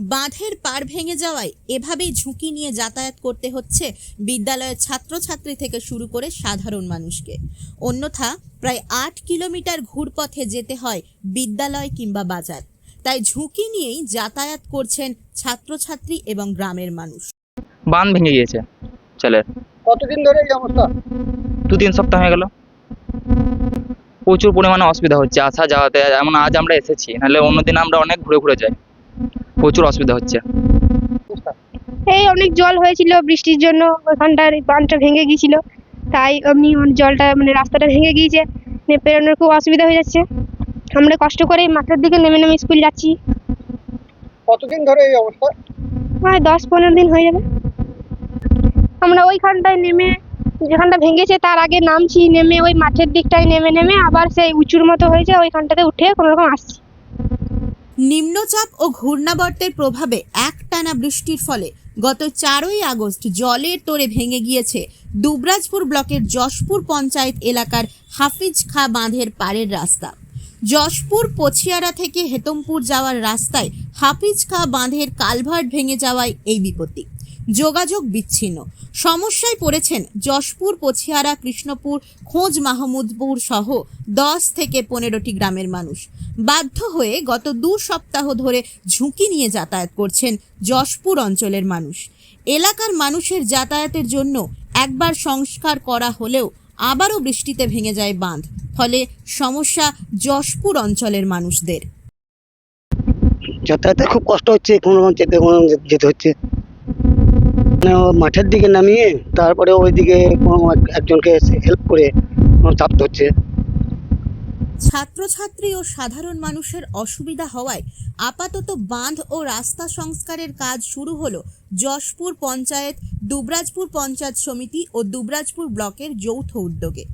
বাঁধের পাড় ভেঙে যাওয়ায় এভাবেই ঝুঁকি নিয়ে যাতায়াত করতে হচ্ছে বিদ্যালয়ের ছাত্রছাত্রী থেকে শুরু করে সাধারণ মানুষকে। অন্যথা প্রায় আট কিলোমিটার ঘুরপথে যেতে হয় বিদ্যালয় কিংবা বাজার। তাই ঝুঁকি নিয়েই যাতায়াত করছেন ছাত্রছাত্রী এবং গ্রামের মানুষ। বাঁধ ভেঙে গিয়েছে ছেলের। কতদিন ধরে এই অবস্থা? দু তিন সপ্তাহ হয়ে গেল। প্রচুর পরিমাণে অসুবিধা হচ্ছে আসা যাওয়াতে। যেমন আজ আমরা এসেছি নাহলে অন্যদিন আমরা অনেক ঘুরে ঘুরে যাই। প্রচুর অসুবিধা হচ্ছে। এই অনেক জল হয়েছিল বৃষ্টির জন্য ওখানটার বাঁধটা ভেঙে গিয়েছিল। তাই এমনি জলটা মানে রাস্তাটা ভেঙে গিয়েছে নিয়ে পেরোনোর খুব অসুবিধা হয়ে যাচ্ছে। আমরা কষ্ট করে মাঠের দিকে নেমে নেমে স্কুল যাচ্ছি। কতদিন ধরে এই অবস্থা? প্রায় দশ পনেরো দিন হয়ে যাবে। আমরা ওইখানটায় নেমে যেখানটা ভেঙেছে তার আগে নামছি নেমে ওই মাঠের দিকটায় নেমে নেমে আবার সেই উঁচুর মতো হয়েছে ওইখানটাতে উঠে কোনো রকম আসছি। নিম্নচাপ ও ঘূর্ণাবর্তের প্রভাবে একটানা বৃষ্টির ফলে গত চারই আগস্ট জলের তোরে ভেঙে গিয়েছে দুবরাজপুর ব্লকের যশপুর পঞ্চায়েত এলাকার হাফিজ খা বাঁধের পাড়ের রাস্তা। যশপুর পছিয়ারা থেকে হেতমপুর যাওয়ার রাস্তায় হাফিজ খা বাঁধের কালভার্ট ভেঙে যাওয়ায় এই বিপত্তি। যোগাযোগ বিচ্ছিন্ন। সমস্যায় পড়েছেন যশপুর, পছিয়ারা, কৃষ্ণপুর, খোঁজ মাহমুদপুর সহ দশ থেকে পনেরোটি গ্রামের মানুষ। বাধ্য হয়ে গত দু সপ্তাহ ধরে ঝুঁকি নিয়ে যাতায়াত করছেন যশপুর অঞ্চলের মানুষ। এলাকার মানুষের যাতায়াতের জন্য একবার সংস্কার করা হলেও আবারও বৃষ্টিতে ভেঙে যায় বাঁধ, ফলে সমস্যা যশপুর অঞ্চলের মানুষদের। যাতায়াতে খুব কষ্ট হচ্ছে, কোনো যেতে যেতে হচ্ছে। মাঠের দিকে নামিয়ে তারপরে ওইদিকে একজনকে হেল্প করে চাপতে হচ্ছে ছাত্রছাত্রী ও সাধারণ মানুষের অসুবিধা হওয়ায় আপাতত বাঁধ ও রাস্তা সংস্কারের কাজ শুরু হলো যশপুর পঞ্চায়েত, দুবরাজপুর পঞ্চায়েত সমিতি ও দুবরাজপুর ব্লকের যৌথ উদ্যোগে।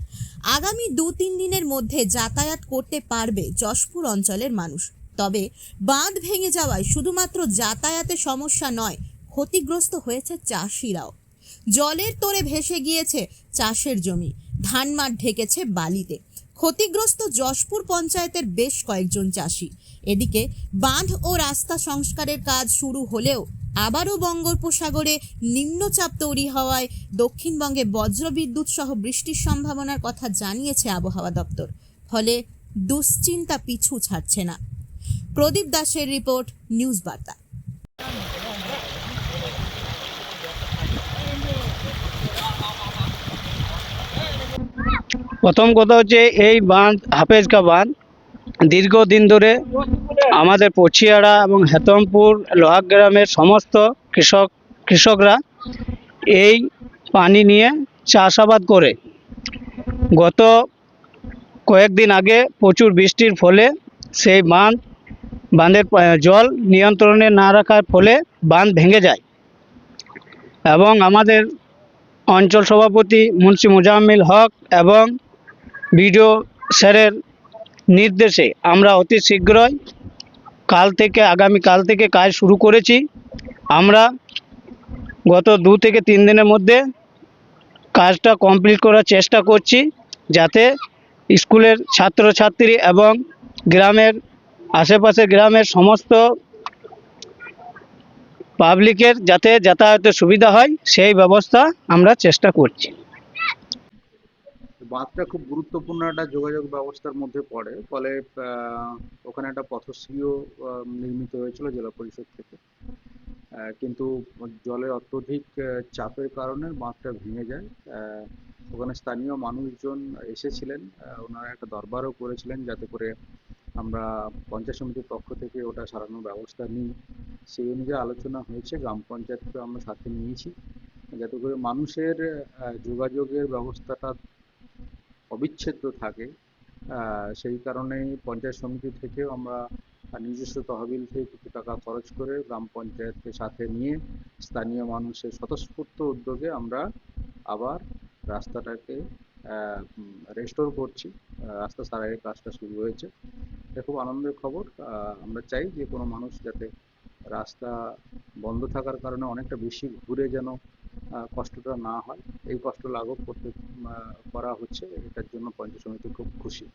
আগামী দু তিন দিনের মধ্যে যাতায়াত করতে পারবে যশপুর অঞ্চলের মানুষ। তবে বাঁধ ভেঙে যাওয়ায় শুধুমাত্র যাতায়াতে সমস্যা নয় ক্ষতিগ্রস্ত হয়েছে চাষিরাও। জলের তোরে ভেসে গিয়েছে চাষের জমি। ধান মাঠ ঢেকেছে বালিতে। ক্ষতিগ্রস্ত যশপুর পঞ্চায়েতের বেশ কয়েকজন চাষি। এদিকে বাঁধ ও রাস্তা সংস্কারের কাজ শুরু হলেও আবারও বঙ্গোপসাগরে নিম্নচাপ তৈরি হওয়ায় দক্ষিণবঙ্গে বজ্রবিদ্যুৎ সহ বৃষ্টির সম্ভাবনার কথা জানিয়েছে আবহাওয়া দপ্তর। ফলে দুশ্চিন্তা পিছু ছাড়ছে না। প্রদীপ দাসের রিপোর্ট, নিউজ বার্তা। প্রথম কথা হচ্ছে এই বাঁধ হাফেজকা বাঁধ, দীর্ঘদিন ধরে আমাদের পছিয়াড়া এবং হেতমপুর লোহাক গ্রামের সমস্ত কৃষক, কৃষকরা এই পানি নিয়ে চাষাবাদ করে। গত কয়েকদিন আগে প্রচুর বৃষ্টির ফলে সেই বাঁধ, বাঁধের জল নিয়ন্ত্রণে না রাখার ফলে বাঁধ ভেঙে যায় এবং আমাদের অঞ্চল সভাপতি মুন্সি মুজাম্মিল হক এবং বিডিও স্যারের নির্দেশে আমরা অতি শীঘ্রই কাল থেকে, আগামী কাল থেকে কাজ শুরু করেছি। আমরা গত দু থেকে তিন দিনের মধ্যে কাজটা কমপ্লিট করার চেষ্টা করছি যাতে স্কুলের ছাত্রছাত্রী এবং গ্রামের আশেপাশে গ্রামের সমস্ত পাবলিকের যাতে যাতায়াতের সুবিধা হয়, সেই ব্যবস্থা আমরা চেষ্টা করছি। বাঁধটা খুব গুরুত্বপূর্ণ একটা যোগাযোগ ব্যবস্থার মধ্যে পড়ে। ফলে ওখানে একটা পথশ্রীও নির্মিত হয়েছিল জেলা পরিষদ থেকে। কিন্তু জলের অত্যধিক চাপের কারণে বাঁধটা ভেঙে যায়। ওখানে স্থানীয় মানুষজন এসেছিলেন। ওনারা একটা দরবারও করেছিলেন যাতে করে আমরা পঞ্চায়েত সমিতির পক্ষ থেকে ওটা সারানোর ব্যবস্থা নিই। সেই অনুযায়ী আলোচনা হয়েছে, গ্রাম পঞ্চায়েতকে আমরা সাথে নিয়েছি। যাতে করে মানুষের যোগাযোগের ব্যবস্থাটা অবিচ্ছেদ্য থাকে। সেই কারণেই পঞ্চায়েত সমিতি থেকেও আমরা নিজস্ব তহবিল থেকে কিছু টাকা খরচ করে গ্রাম পঞ্চায়েতকে সাথে নিয়ে স্থানীয় মানুষের স্বতঃস্ফূর্ত উদ্যোগে আমরা আবার রাস্তাটাকে রেস্টোর করছি। রাস্তা সারাইয়ের কাজটা শুরু হয়েছে। এটা খুব আনন্দের খবর। আমরা চাই যে কোনো মানুষ যাতে রাস্তা বন্ধ থাকার কারণে অনেকটা বেশি ঘুরে যেন কষ্টটা না হয়। এই কষ্ট লাঘব করতে করা হচ্ছে। এটার জন্য পঞ্চায়েত সমিতি খুব খুশি।